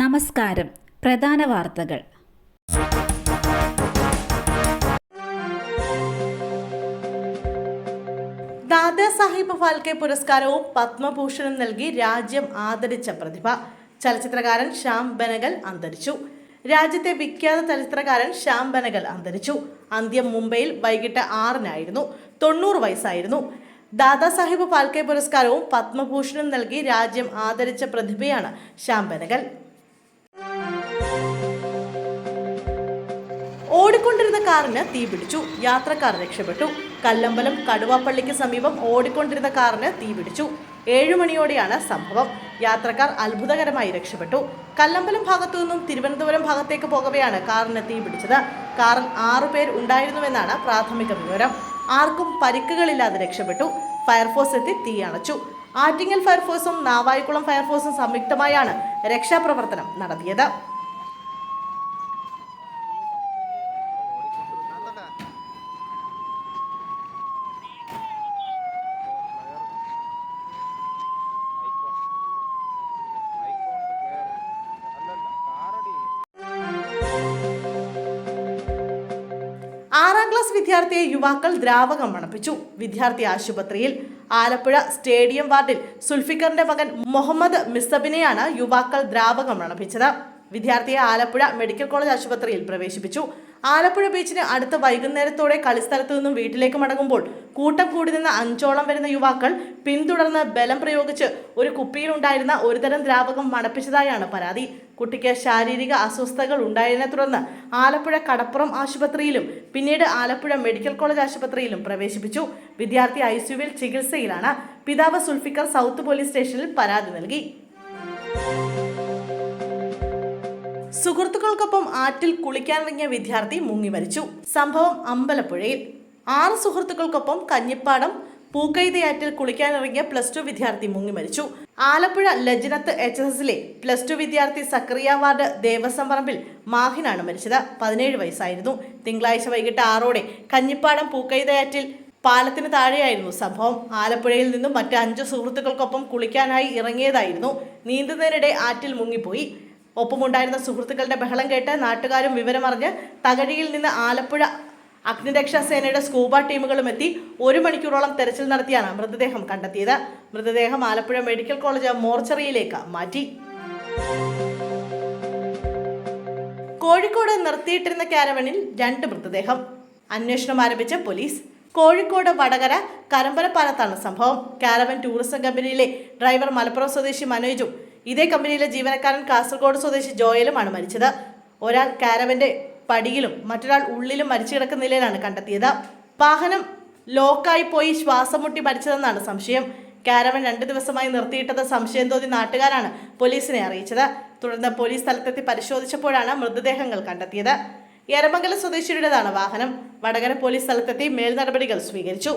നമസ്കാരം. പ്രധാന വാർത്തകൾ. ദാദാസാഹിബ് ഫാൽക്കെ പുരസ്കാരവും പത്മഭൂഷണും നൽകി രാജ്യം ആദരിച്ച പ്രതിഭ. ചലച്ചിത്രകാരൻ ശ്യാം ബനഗൽ അന്തരിച്ചു. രാജ്യത്തെ വിഖ്യാത ചലച്ചിത്രകാരൻ ശ്യാം ബനഗൽ അന്തരിച്ചു. അന്ത്യം മുംബൈയിൽ വൈകിട്ട് ആറിനായിരുന്നു. തൊണ്ണൂറ് വയസ്സായിരുന്നു. ദാദാസാഹിബ് ഫാൽക്കെ പുരസ്കാരവും പത്മഭൂഷണും നൽകി രാജ്യം ആദരിച്ച പ്രതിഭയാണ് ശ്യാം ബനഗൽ. കാറിന് തീപിടിച്ചു യാത്രക്കാർ രക്ഷപ്പെട്ടു. കല്ലമ്പലം കടുവാപ്പള്ളിക്ക് സമീപം ഓടിക്കൊണ്ടിരുന്ന കാറിന് തീപിടിച്ചു ഏഴു മണിയോടെയാണ് സംഭവം. യാത്രക്കാർ അത്ഭുതകരമായി രക്ഷപ്പെട്ടു. കല്ലമ്പലം ഭാഗത്തു നിന്നും തിരുവനന്തപുരം ഭാഗത്തേക്ക് പോകവെയാണ് കാറിന് തീപിടിച്ചത് കാറിൽ ആറു പേർ ഉണ്ടായിരുന്നുവെന്നാണ് പ്രാഥമിക വിവരം. ആർക്കും പരിക്കുകളില്ലാതെ രക്ഷപ്പെട്ടു. ഫയർഫോഴ്സ് എത്തി തീ അണച്ചു. ആറ്റിങ്ങൽ ഫയർഫോഴ്സും നാവായിക്കുളം ഫയർഫോഴ്സും സംയുക്തമായാണ് രക്ഷാപ്രവർത്തനം നടത്തിയത്. ക്ലാസ് വിദ്യാർത്ഥിയെ യുവാക്കൾ ദ്രാവകം മണപ്പിച്ചു. വിദ്യാർത്ഥി ആശുപത്രിയിൽ ആലപ്പുഴ സ്റ്റേഡിയം വാർഡിൽ സുൽഫിക്കറിന്റെ മകൻ മുഹമ്മദ് മിസബിനെയാണ് യുവാക്കൾ ദ്രാവകം മണപ്പിച്ചത്. വിദ്യാർത്ഥിയെ ആലപ്പുഴ മെഡിക്കൽ കോളേജ് ആശുപത്രിയിൽ പ്രവേശിപ്പിച്ചു. ആലപ്പുഴ ബീച്ചിന് അടുത്ത വൈകുന്നേരത്തോടെ കളിസ്ഥലത്തു നിന്നും വീട്ടിലേക്ക് മടങ്ങുമ്പോൾ കൂട്ടം കൂടി നിന്ന അഞ്ചോളം വരുന്ന യുവാക്കൾ പിന്തുടർന്ന് ബലം പ്രയോഗിച്ച് ഒരു കുപ്പിയിലുണ്ടായിരുന്ന ഒരുതരം ദ്രാവകം മണപ്പിച്ചതായാണ് പരാതി. കുട്ടിക്ക് ശാരീരിക അസ്വസ്ഥതകൾ ഉണ്ടായതിനെ തുടർന്ന് ആലപ്പുഴ കടപ്പുറം ആശുപത്രിയിലും പിന്നീട് ആലപ്പുഴ മെഡിക്കൽ കോളേജ് ആശുപത്രിയിലും പ്രവേശിപ്പിച്ചു. വിദ്യാർത്ഥി ഐ ചികിത്സയിലാണ്. പിതാവ് സുൽഫിക്കർ സൗത്ത് പോലീസ് സ്റ്റേഷനിൽ പരാതി നൽകി. സുഹൃത്തുക്കൾക്കൊപ്പം ആറ്റിൽ കുളിക്കാനിറങ്ങിയ വിദ്യാർത്ഥി മുങ്ങി മരിച്ചു. സംഭവം അമ്പലപ്പുഴയിൽ. ആറ് സുഹൃത്തുക്കൾക്കൊപ്പം കഞ്ഞിപ്പാടം പൂക്കൈതയാറ്റിൽ കുളിക്കാനിറങ്ങിയ പ്ലസ് ടു വിദ്യാർത്ഥി മുങ്ങി മരിച്ചു. ആലപ്പുഴ ലജ്നത്ത് എച്ച് എസ് എസിലെ പ്ലസ് ടു വിദ്യാർത്ഥി സക്രിയ വാർഡ് ദേവസ്വം പറമ്പിൽ മാഹിനാണ് മരിച്ചത്. പതിനേഴ് വയസ്സായിരുന്നു. തിങ്കളാഴ്ച വൈകിട്ട് ആറോടെ കഞ്ഞിപ്പാടം പൂക്കൈതയാറ്റിൽ പാലത്തിന് താഴെയായിരുന്നു സംഭവം. ആലപ്പുഴയിൽ നിന്നും മറ്റ് അഞ്ച് സുഹൃത്തുക്കൾക്കൊപ്പം കുളിക്കാനായി ഇറങ്ങിയതായിരുന്നു. നീന്തുന്നതിനിടെ ആറ്റിൽ മുങ്ങിപ്പോയി. ഒപ്പമുണ്ടായിരുന്ന സുഹൃത്തുക്കളുടെ ബഹളം കേട്ട് നാട്ടുകാരും വിവരമറിഞ്ഞ് തകഴിയിൽ നിന്ന് ആലപ്പുഴ അഗ്നിരക്ഷാ സേനയുടെ സ്കൂബ ടീമുകളും എത്തി ഒരു മണിക്കൂറോളം തെരച്ചിൽ നടത്തിയാണ് മൃതദേഹം കണ്ടെത്തിയത്. മൃതദേഹം ആലപ്പുഴ മെഡിക്കൽ കോളേജ് മോർച്ചറിയിലേക്ക് മാറ്റി. കോഴിക്കോട് നിർത്തിയിട്ടിരുന്ന കാരവണിൽ രണ്ട് മൃതദേഹം. അന്വേഷണം ആരംഭിച്ച പോലീസ് കോഴിക്കോട് വടകര കരമ്പരപ്പാലത്താണ് സംഭവം. കാരവൻ ടൂറിസം കമ്പനിയിലെ ഡ്രൈവർ മലപ്പുറം സ്വദേശി മനോജും ഇതേ കമ്പനിയിലെ ജീവനക്കാരൻ കാസർഗോഡ് സ്വദേശി ജോയലുമാണ് മരിച്ചത്. ഒരാൾ കാരവന്റെ പടിയിലും മറ്റൊരാൾ ഉള്ളിലും മരിച്ചു കിടക്കുന്ന നിലയിലാണ് കണ്ടെത്തിയത്. വാഹനം ലോക്കായി പോയി ശ്വാസം മുട്ടി മരിച്ചതെന്നാണ് സംശയം. കാരവൻ രണ്ട് ദിവസമായി നിർത്തിയിട്ടത് സംശയം തോന്നി നാട്ടുകാരാണ് പോലീസിനെ അറിയിച്ചത്. തുടർന്ന് പോലീസ് സ്ഥലത്തെത്തി പരിശോധിച്ചപ്പോഴാണ് മൃതദേഹങ്ങൾ കണ്ടെത്തിയത്. എരമംഗലം സ്വദേശിയുടേതാണ് വാഹനം. വടകര പോലീസ് സ്ഥലത്തെത്തി മേൽനടപടികൾ സ്വീകരിച്ചു.